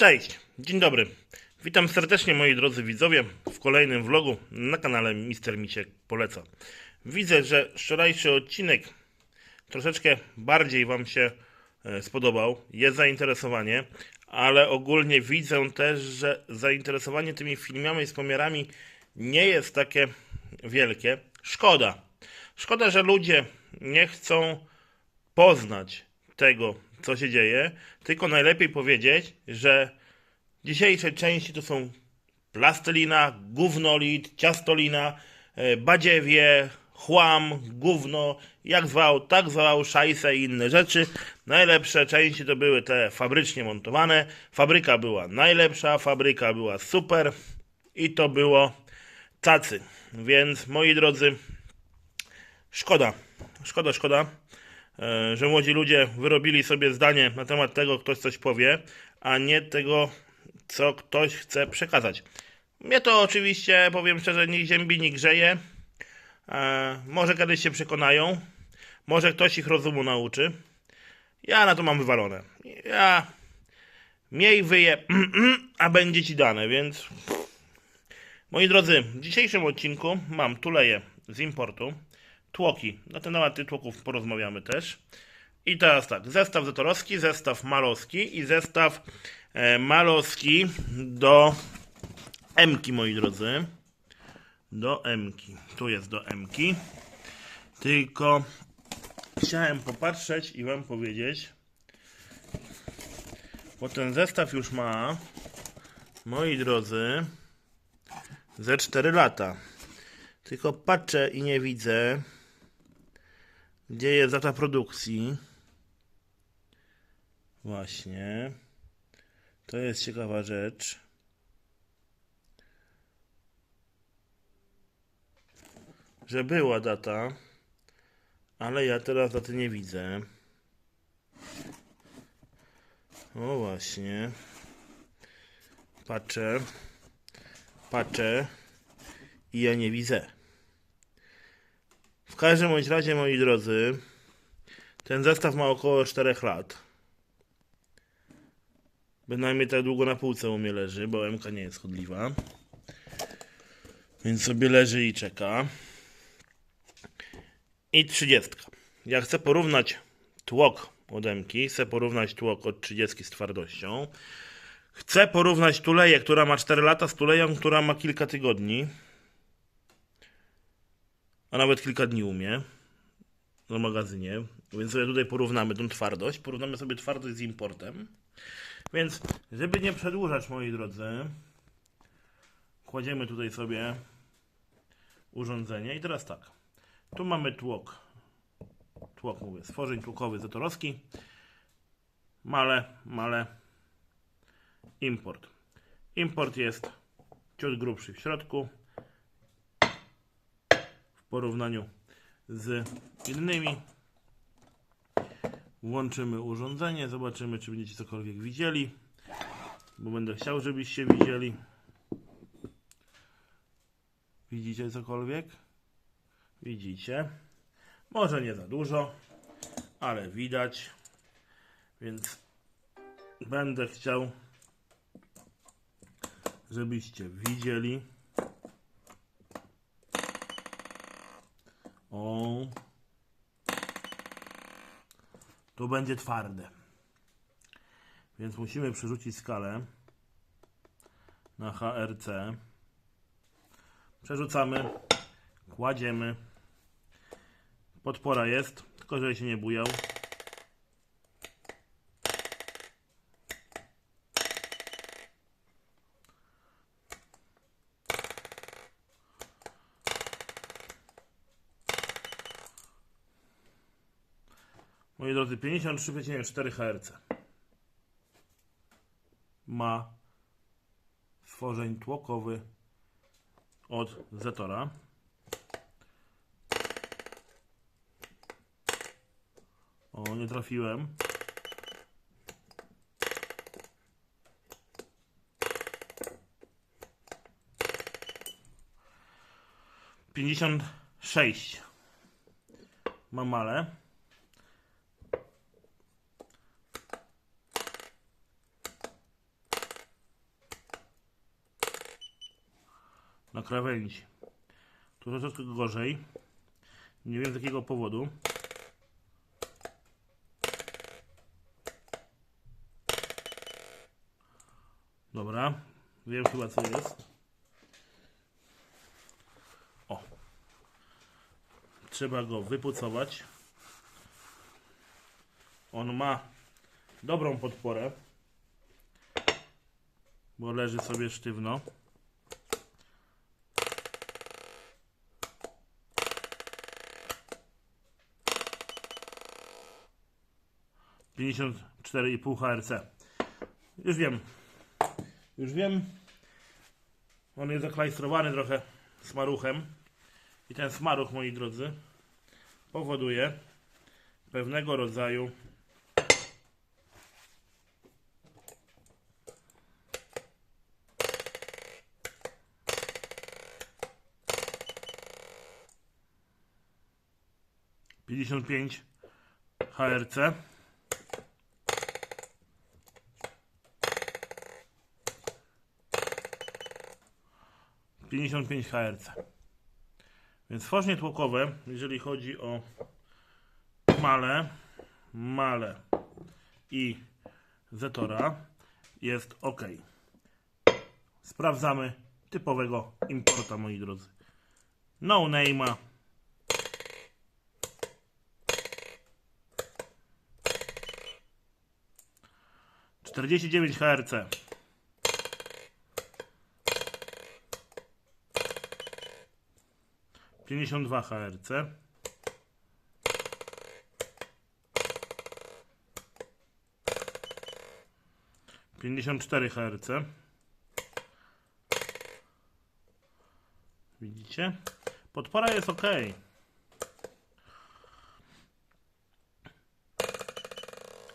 Cześć, dzień dobry. Witam serdecznie moi drodzy widzowie w kolejnym vlogu na kanale Mister Misiek Poleca. Widzę, że wczorajszy odcinek troszeczkę bardziej Wam się e, spodobał, jest zainteresowanie, ale ogólnie widzę też, że zainteresowanie tymi filmami z pomiarami nie jest takie wielkie. Szkoda. Szkoda, że ludzie nie chcą poznać tego, co się dzieje, tylko najlepiej powiedzieć, że dzisiejsze części to są plastelina, gównolit, ciastolina, e, badziewie, chłam, gówno, jak zwał, tak zwał, szajse i inne rzeczy. Najlepsze części to były te fabrycznie montowane. Fabryka była najlepsza, fabryka była super i to było tacy. Więc moi drodzy, Szkoda, szkoda, szkoda, że młodzi ludzie wyrobili sobie zdanie na temat tego, ktoś coś powie, a nie tego, co ktoś chce przekazać. Mnie to oczywiście, powiem szczerze, nie ziębi, nie grzeje. E, Może kiedyś się przekonają, może ktoś ich rozumu nauczy. Ja na to mam wywalone. Ja miej wyje, a będzie ci dane, więc Moi drodzy, w dzisiejszym odcinku mam tuleje z importu, tłoki. Na temat tłoków porozmawiamy też. I teraz tak, zestaw zetorowski, zestaw malowski i zestaw e, malowski do M-ki, moi drodzy. Do M-ki. Tu jest do M-ki. Tylko chciałem popatrzeć i wam powiedzieć, bo ten zestaw już ma, moi drodzy, ze 4 lata. Tylko patrzę i nie widzę, gdzie jest data produkcji. Właśnie. To jest ciekawa rzecz. Że była data, ale ja teraz daty nie widzę. O właśnie. Patrzę patrzę i ja nie widzę. W każdym bądź razie, moi drodzy, ten zestaw ma około 4 lat. Bynajmniej tak długo na półce u mnie leży, bo MK nie jest chodliwa. Więc sobie leży i czeka. I 30. Ja chcę porównać tłok od MK, chcę porównać tłok od 30 z twardością. Chcę porównać tuleję, która ma 4 lata, z tuleją, która ma kilka tygodni. A nawet kilka dni u mnie. Na magazynie. Więc sobie tutaj porównamy tą twardość. Porównamy sobie twardość z importem. Więc, żeby nie przedłużać, moi drodzy, kładziemy tutaj sobie urządzenie. I teraz tak. Tu mamy tłok. Tłok, mówię, stworzeń tłokowy Zetorowski. Male, male import. Import jest ciut grubszy w środku porównaniu z innymi. Włączymy urządzenie, zobaczymy czy będziecie cokolwiek widzieli, bo będę chciał, żebyście widzieli. Widzicie cokolwiek? Widzicie. Może nie za dużo, ale widać. Więc będę chciał żebyście widzieli. To będzie twarde. Więc musimy przerzucić skalę na HRC. Przerzucamy, kładziemy. Podpora jest, tylko żeby się nie bujał. Moi drodzy, 53,4 Hz ma stworzeń tłokowy od Zetora. O, nie trafiłem. Pięćdziesiąt sześć ma na krawędzi. Tu troszeczkę gorzej. Nie wiem z jakiego powodu. Dobra, wiem chyba co jest. O. Trzeba go wypucować. On ma dobrą podporę, bo leży sobie sztywno. Pięćdziesiąt cztery i pół HRC. Już wiem. Już wiem. On jest zaklajstrowany trochę smaruchem. I ten smaruch, moi drodzy, powoduje pewnego rodzaju pięćdziesiąt pięć HRC. Pięćdziesiąt pięć HRC. Więc tworzenie tłokowe, jeżeli chodzi o male, male i zetora, jest ok. Sprawdzamy typowego importa, moi drodzy. No name'a. Czterdzieści dziewięć HRC. Pięćdziesiąt dwa HRC. Pięćdziesiąt cztery HRC. Widzicie? Podpora jest ok.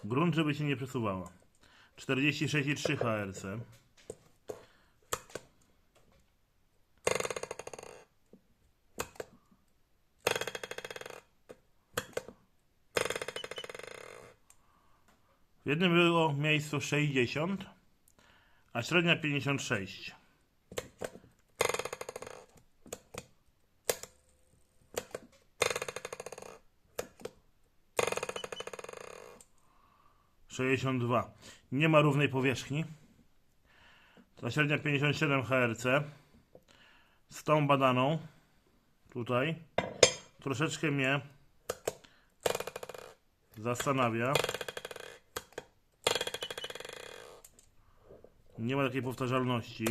Grunt, żeby się nie przesuwała. 46,3 HRC. W jednym było miejscu 60, a średnia 56. Sześćdziesiąt dwa. Nie ma równej powierzchni. Ta średnia 57 HRC. Z tą badaną tutaj troszeczkę mnie zastanawia. Nie ma takiej powtarzalności.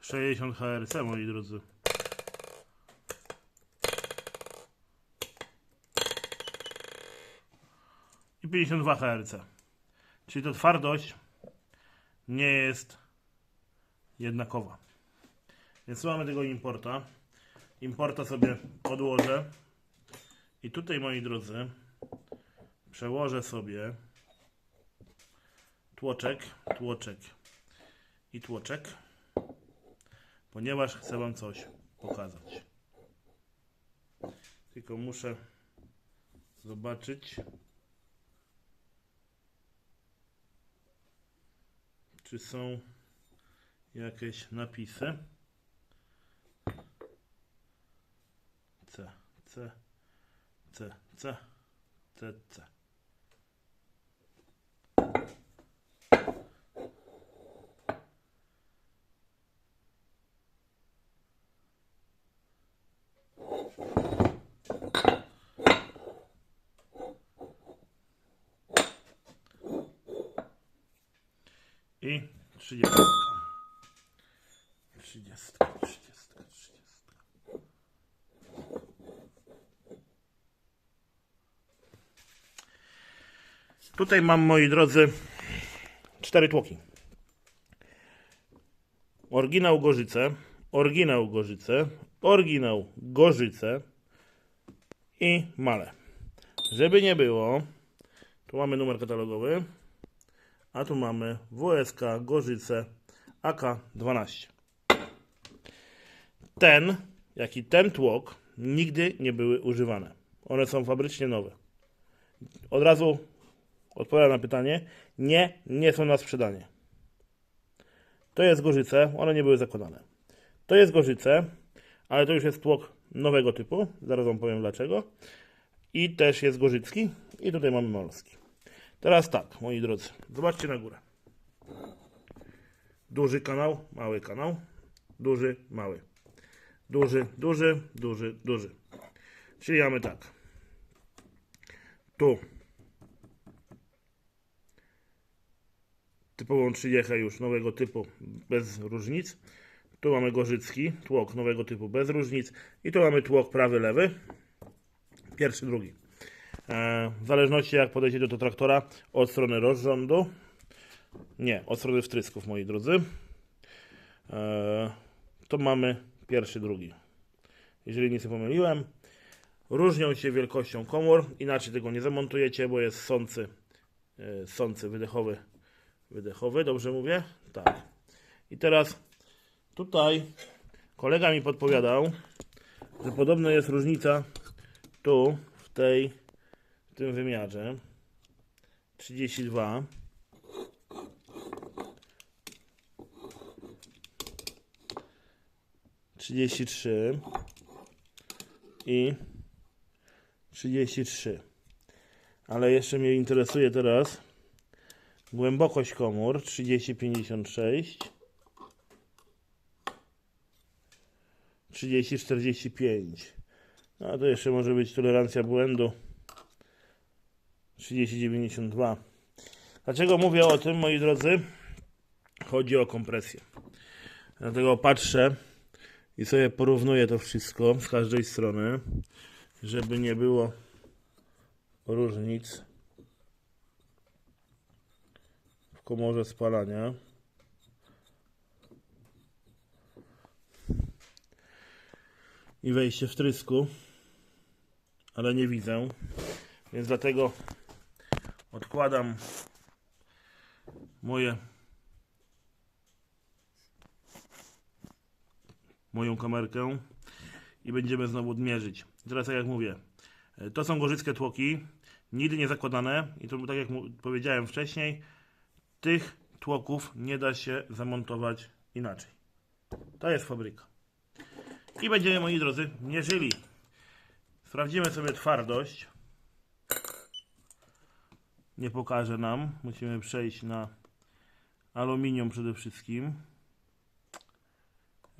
Sześćdziesiąt HRC, moi drodzy. I 52 HRC. Czyli to twardość nie jest jednakowa. Więc mamy tego importa. Importa sobie odłożę. I tutaj, moi drodzy, przełożę sobie tłoczek, tłoczek i tłoczek, ponieważ chcę Wam coś pokazać. Tylko muszę zobaczyć, czy są jakieś napisy. C, C. C, C, C, C. I 30. Tutaj mam, moi drodzy, cztery tłoki. Oryginał Gorzyce, oryginał Gorzyce, oryginał Gorzyce i Male. Żeby nie było, tu mamy numer katalogowy, a tu mamy WSK Gorzyce AK12. Ten, jak i ten tłok nigdy nie były używane. One są fabrycznie nowe. Od razu odpowiadam na pytanie. Nie, nie są na sprzedanie. To jest Gorzyce, one nie były zakładane. To jest Gorzyce, ale to już jest tłok nowego typu, zaraz Wam powiem dlaczego. I też jest Gorzycki i tutaj mamy Malski. Teraz tak, moi drodzy, zobaczcie na górę. Duży kanał, mały kanał, duży, mały. Duży, duży, duży, duży. Czyli mamy tak. Tu typową 30 już nowego typu bez różnic. Tu mamy Gorzycki, tłok nowego typu bez różnic. I tu mamy tłok prawy, lewy. Pierwszy, drugi. E, w zależności jak podejdziecie do traktora od strony rozrządu. Nie, od strony wtrysków, moi drodzy. E, to mamy pierwszy, drugi. Jeżeli nie pomyliłem. Różnią się wielkością komór. Inaczej tego nie zamontujecie, bo jest sący, e, sący wydechowy. Wydechowy, dobrze mówię? Tak. I teraz tutaj kolega mi podpowiadał, że podobno jest różnica tu, w tej, w tym wymiarze. 32. Trzydzieści trzy i trzydzieści trzy. Ale jeszcze mnie interesuje teraz głębokość komór 3056 3045 no to jeszcze może być tolerancja błędu. 3092 dlaczego mówię o tym moi drodzy? Chodzi o kompresję. Dlatego patrzę i sobie porównuję to wszystko z każdej strony żeby nie było różnic w komorze spalania. I wejście w trysku, ale nie widzę, więc dlatego odkładam moje moją kamerkę i będziemy znowu odmierzyć. Teraz tak jak mówię, to są gorzyckie tłoki, nigdy nie zakładane i to tak jak powiedziałem wcześniej, tych tłoków nie da się zamontować inaczej. To jest fabryka. I będziemy, moi drodzy, mierzyli. Sprawdzimy sobie twardość. Nie pokaże nam. Musimy przejść na aluminium przede wszystkim.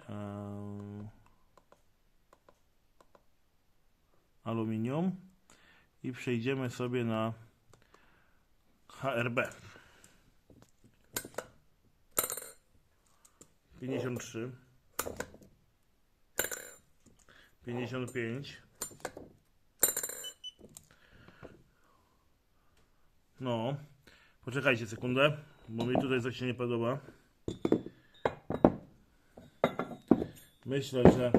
Eee, Aluminium. I przejdziemy sobie na HRB. 53 55 No, poczekajcie sekundę, bo mi tutaj coś się nie podoba. Myślę, że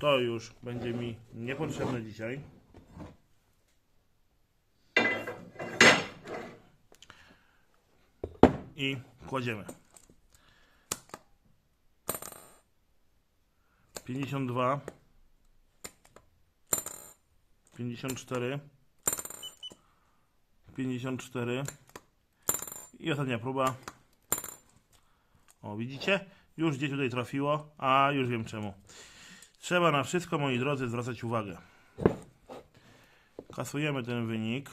to już będzie mi niepotrzebne dzisiaj. I kładziemy. 52 54 54 i ostatnia próba. O widzicie? Już gdzieś tutaj trafiło a już wiem czemu. Trzeba na wszystko moi drodzy zwracać uwagę. Kasujemy ten wynik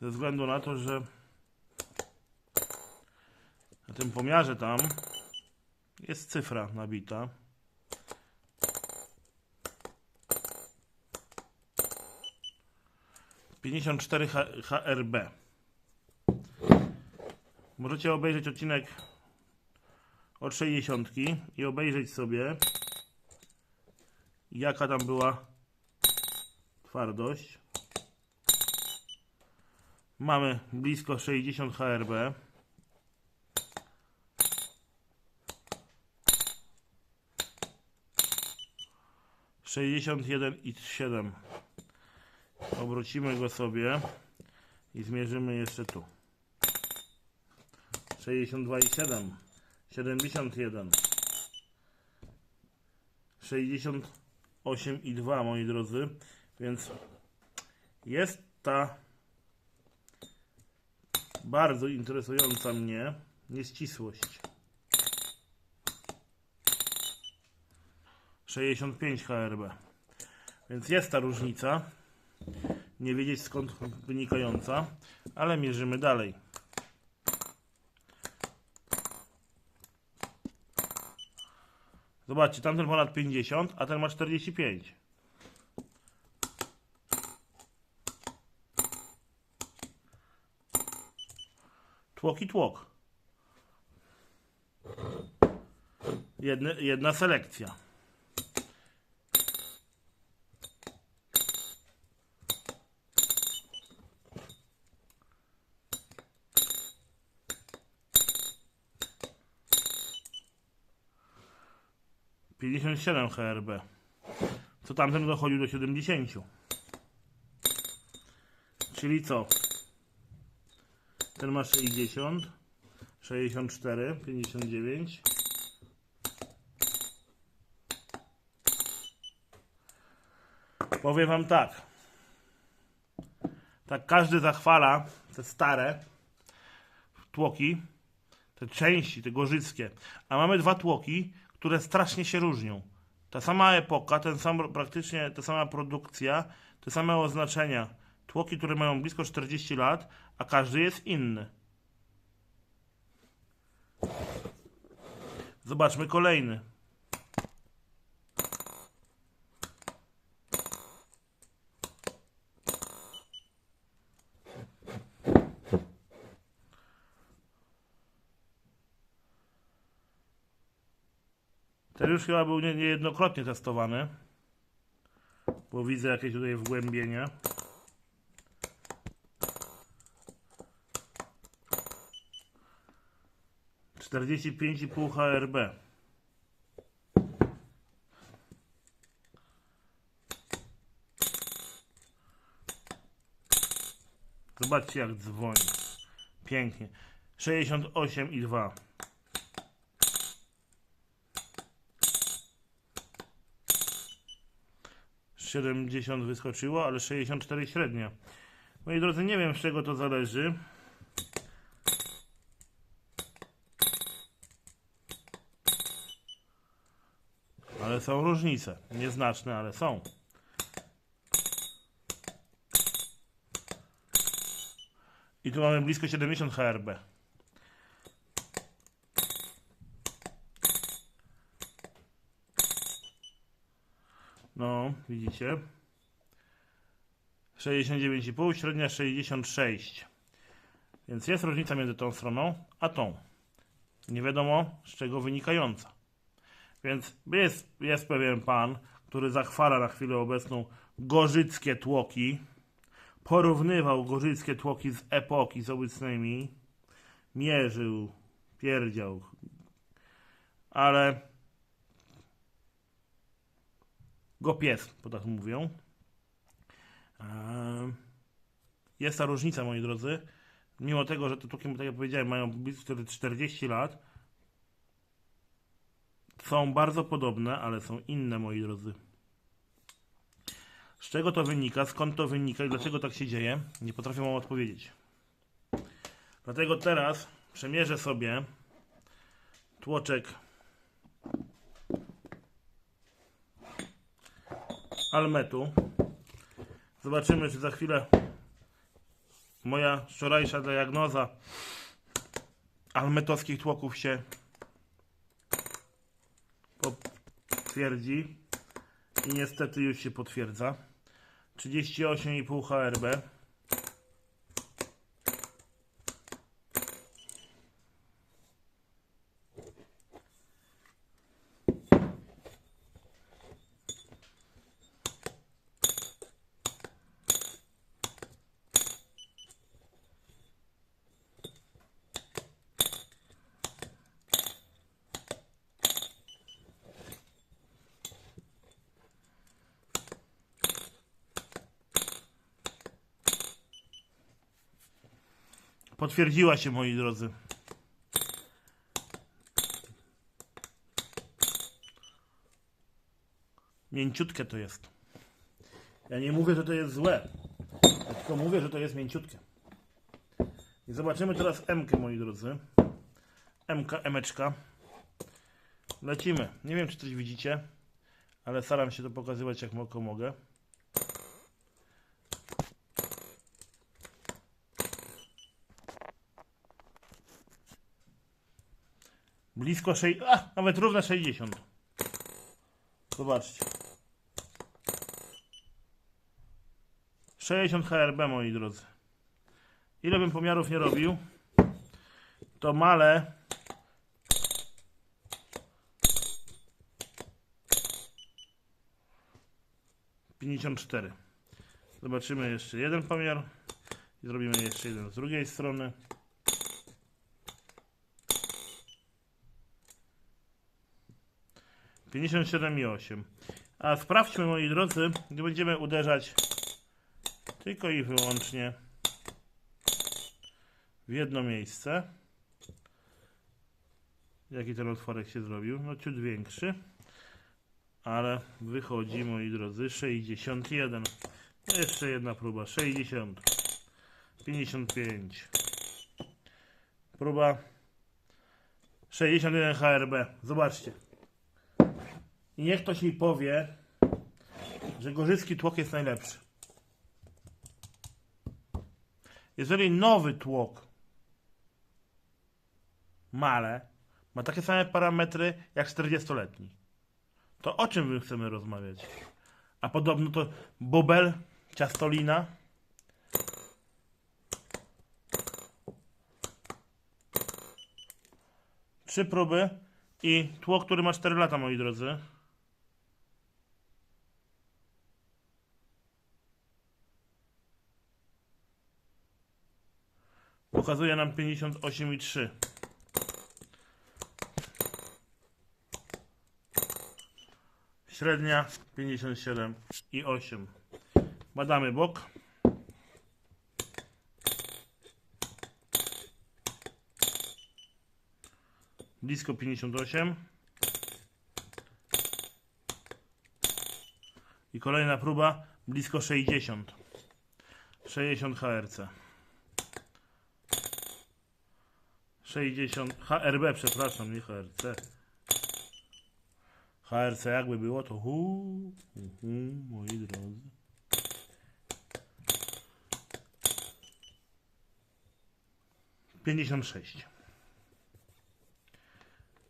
ze względu na to, że na tym pomiarze tam jest cyfra nabita. Pięćdziesiąt HRB. Możecie obejrzeć odcinek od 60 i obejrzeć sobie jaka tam była twardość. Mamy blisko 60 HRB. Sześćdziesiąt jeden i siedem. Obrócimy go sobie i zmierzymy jeszcze tu. Sześćdziesiąt dwa i siedem. Siedemdziesiąt jeden. Sześćdziesiąt osiem i dwa, moi drodzy. Więc jest ta bardzo interesująca mnie nieścisłość. 65 HRB. Więc jest ta różnica. Nie wiedzieć skąd wynikająca, ale mierzymy dalej. Zobaczcie, tamten ponad 50, a ten ma 45. Tłok i tłok. Jedna selekcja. Pięćdziesiąt siedem HRB. Co tamten dochodził do 70. Czyli co? Ten ma 60, 64, 59. Powiem wam tak. Tak każdy zachwala te stare tłoki, te części, te gorzyckie. A mamy dwa tłoki, które strasznie się różnią. Ta sama epoka, ten sam, praktycznie ta sama produkcja, te same oznaczenia. Tłoki, które mają blisko 40 lat, a każdy jest inny. Zobaczmy kolejny. Ten już chyba był nie- niejednokrotnie testowany. Bo widzę jakieś tutaj wgłębienie. Czterdzieści pięć i pół HRB. Zobaczcie jak dzwoni. Pięknie. 68 i 2. 70 wyskoczyło, ale 64 średnia. Moi drodzy, nie wiem z czego to zależy. Ale są różnice. Nieznaczne, ale są. I tu mamy blisko 70 HRB. No, widzicie? 69,5, średnia 66. Więc jest różnica między tą stroną a tą. Nie wiadomo z czego wynikająca. Więc jest, jest pewien pan, który zachwala na chwilę obecną gorzyckie tłoki. Porównywał gorzyckie tłoki z epoki z obecnymi. Mierzył, pierdział. Ale go pies, bo tak mówią. Eee, Jest ta różnica, moi drodzy. Mimo tego, że te tłoki, tak jak powiedziałem, mają blisko 40 lat, są bardzo podobne, ale są inne, moi drodzy. Z czego to wynika, skąd to wynika i dlaczego tak się dzieje, nie potrafię wam odpowiedzieć. Dlatego teraz przemierzę sobie tłoczek Almetu. Zobaczymy, czy za chwilę moja wczorajsza diagnoza almetowskich tłoków się potwierdzi. I niestety już się potwierdza. 38,5 HRB. Potwierdziła się, moi drodzy. Mięciutkie to jest. Ja nie mówię, że to jest złe. Ja tylko mówię, że to jest mięciutkie. I zobaczymy teraz M-kę, moi drodzy. M-ka, emeczka. Lecimy. Nie wiem, czy coś widzicie, ale staram się to pokazywać jak tylko mogę. Blisko 6, a nawet równe 60. Zobaczcie. 60 HRB, moi drodzy. Ile bym pomiarów nie robił, to male pięćdziesiąt cztery. Zobaczymy jeszcze jeden pomiar i zrobimy jeszcze jeden z drugiej strony. Pięćdziesiąt siedem i osiem. A sprawdźmy, moi drodzy, gdy będziemy uderzać tylko i wyłącznie w jedno miejsce. Jaki ten otworek się zrobił? No ciut większy. Ale wychodzi, moi drodzy, 61. No jeszcze jedna próba. 60. 55. Próba 61 HRB. Zobaczcie. I niech ktoś mi powie, że gorzycki tłok jest najlepszy. Jeżeli nowy tłok male ma takie same parametry jak 40-letni, to o czym my chcemy rozmawiać? A podobno to bobel, ciastolina. Trzy próby i tło, który ma 4 lata, moi drodzy. Pokazuje nam 58,3. Średnia 57,8. Badamy bok. Blisko 58. I kolejna próba blisko 60. 60 HRC. 60 HRB, przepraszam, nie HRC. HRC jakby było, to hu, hu, hu moi drodzy. Pięćdziesiąt sześć.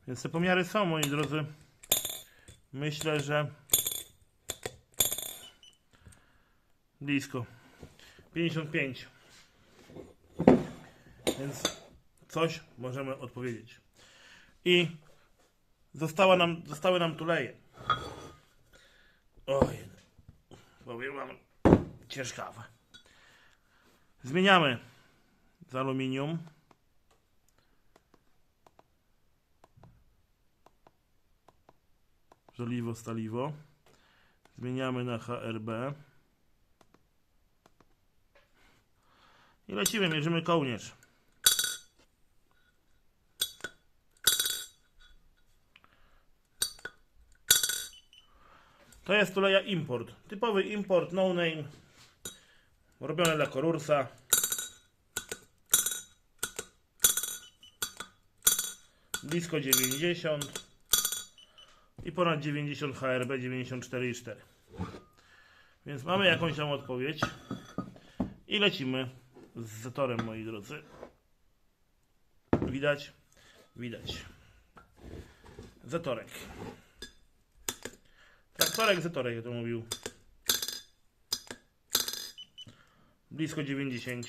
Więc te pomiary są, moi drodzy. Myślę, że blisko. 55. Więc coś możemy odpowiedzieć. I została nam, zostały nam tuleje. Oj, powiem wam, ciężkawe. Zmieniamy z aluminium. Żeliwo, staliwo. Zmieniamy na HRB. I lecimy, mierzymy kołnierz. To jest tuleja import. Typowy import, no name. Robione dla Korursa. Blisko 90. I ponad 90 HRB 94,4. Więc mamy jakąś tam odpowiedź. I lecimy z zatorem, moi drodzy. Widać? Widać. Zatorek. Traktorek, zatorek, jak to mówił. Blisko 90.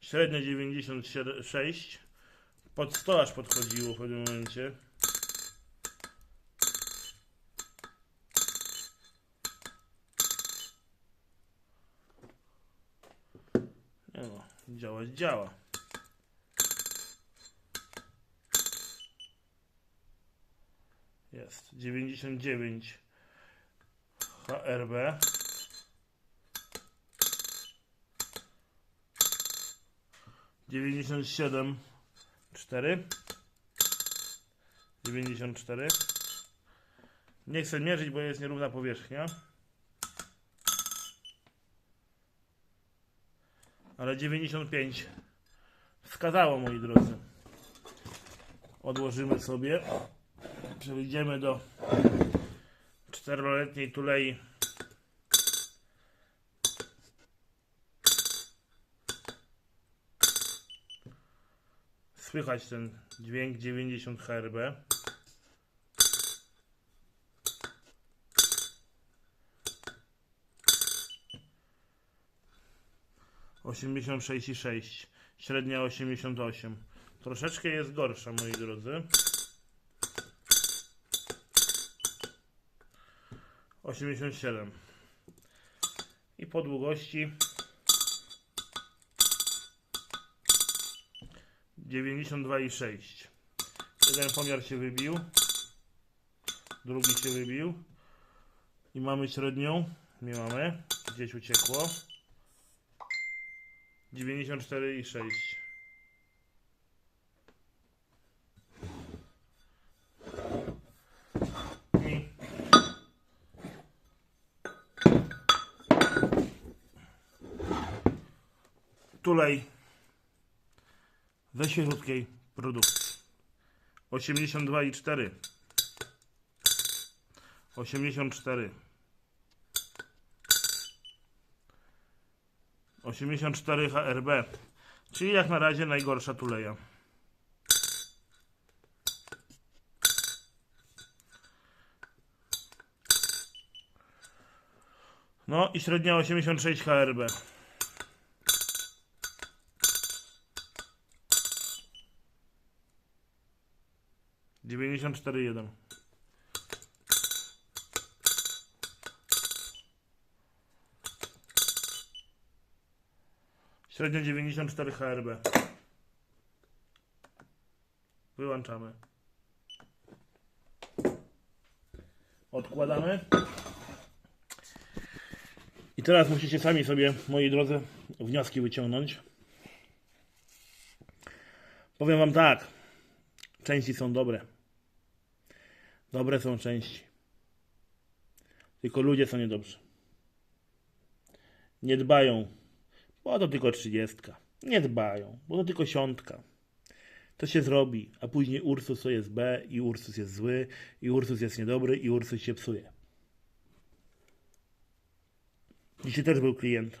Średnia 96. Pod 100 aż podchodziło w pewnym momencie. Nie no, działać działa. Jest 99 HRB. Dziewięćdziesiąt siedem cztery dziewięćdziesiąt cztery Nie chcę mierzyć, bo jest nierówna powierzchnia. Ale 95 wskazało, moi drodzy. Odłożymy sobie. Przejdziemy do czteroletniej tulei. Słychać ten dźwięk 90 HRB. Osiemdziesiąt sześć i sześć, średnia osiemdziesiąt osiem. Troszeczkę jest gorsza, moi drodzy. 87 i po długości 92,6 jeden pomiar się wybił drugi się wybił. I mamy średnią nie mamy, gdzieś uciekło. 94,6 tulej ze świeżutkiej produkcji. 82,4 84 84 HRB czyli jak na razie najgorsza tuleja. No i średnia 86 HRB. Dziewięćdziesiąt cztery jeden. Średnio 94 HRB. Wyłączamy. Odkładamy. I teraz musicie sami sobie, moi drodzy, wnioski wyciągnąć. Powiem wam tak. Części są dobre. Dobre są części. Tylko ludzie są niedobrzy. Nie dbają, bo to tylko trzydziestka. Nie dbają, bo to tylko siątka. To się zrobi, a później Ursus to jest B i Ursus jest zły i Ursus jest niedobry i Ursus się psuje. Dzisiaj też był klient.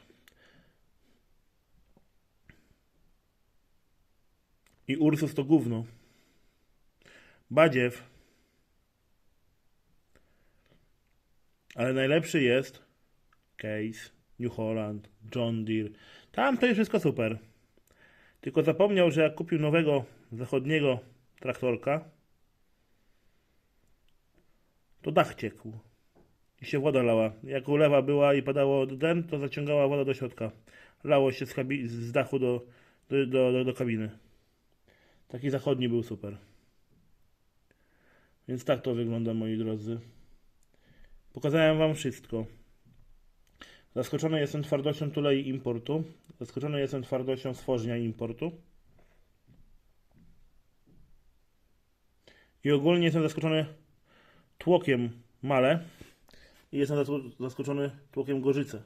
I Ursus to gówno. Badziew. Ale najlepszy jest Case, New Holland, John Deere. Tam to jest wszystko super. Tylko zapomniał, że jak kupił nowego zachodniego traktorka, to dach ciekł. I się woda lała. Jak ulewa była i padało den, to zaciągała woda do środka. Lało się z, z dachu do, do, do, do kabiny. Taki zachodni był super. Więc tak to wygląda, moi drodzy. Pokazałem Wam wszystko. Zaskoczony jestem twardością tulei importu. Zaskoczony jestem twardością stworzenia importu. I ogólnie jestem zaskoczony tłokiem Male. I jestem zas- zaskoczony tłokiem Gorzyce.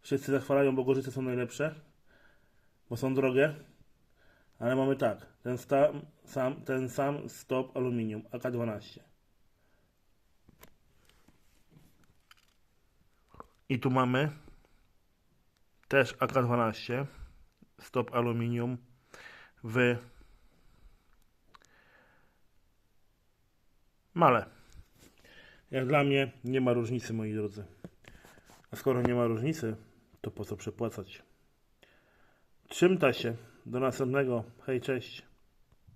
Wszyscy zachwalają, bo Gorzyce są najlepsze. Bo są drogie. Ale mamy tak. Ten, sam, ten sam stop aluminium AK12. I tu mamy też AK12 stop aluminium w male. Jak dla mnie nie ma różnicy, moi drodzy. A skoro nie ma różnicy, to po co przepłacać? Trzymta się. Do następnego. Hej, cześć.